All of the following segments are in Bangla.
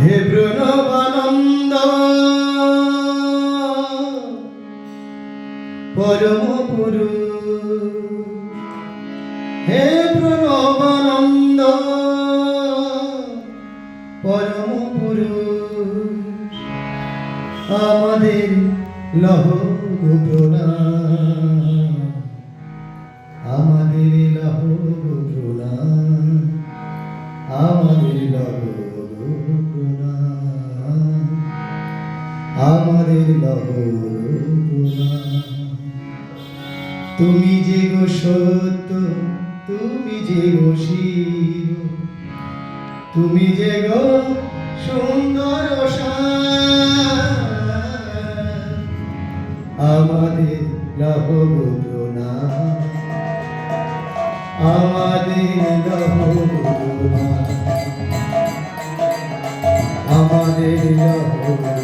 হে প্রণবানন্দ। পরম পুরু হে প্রণবানন্দ। পরম পুরু আমাদের লহ প্রণাম। আমাদের লহ তুমি যে গো সত্য, তুমি যে গো শিব, তুমি যে গো সুন্দর আমাদের লহ প্রণাম, আমাদের প্রণাম, আমাদের লহ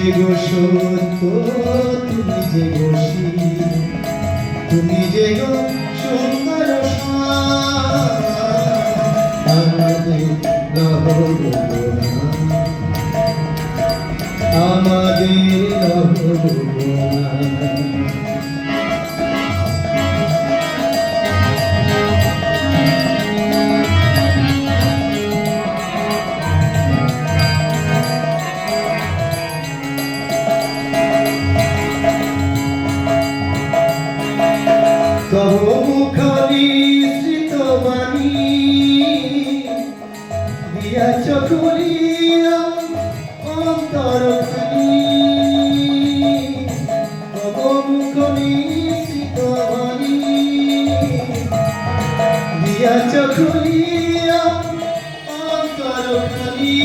যে গো সত্য তুমি যে গো তুমি যে গো সুন্দর আমাদের আমাদের দিয়াছ খুলিয়া অন্তর খানি তব মুখরি শ্রিত দিয়াছ খুলিয়া অন্তর খানি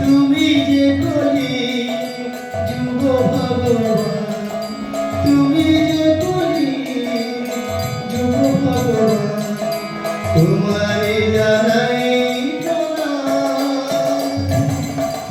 তুমি যে বলি, যুব ভগবান।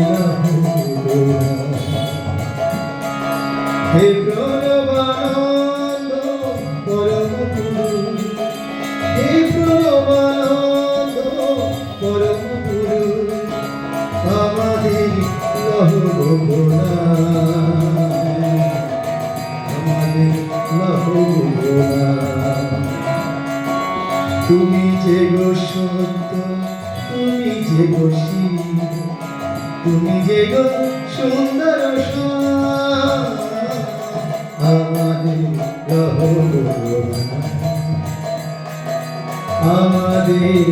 লহরুপ্রণাম। হে প্রণবানন্দ পরম পুরুষ হে প্রণবানন্দ পরম পুরুষ আমাদের লহ না তুমি যে গো সত্য তুমি যে গো তুমি যে গো সুন্দর আমাদের আমাদের আমাদের আমাদের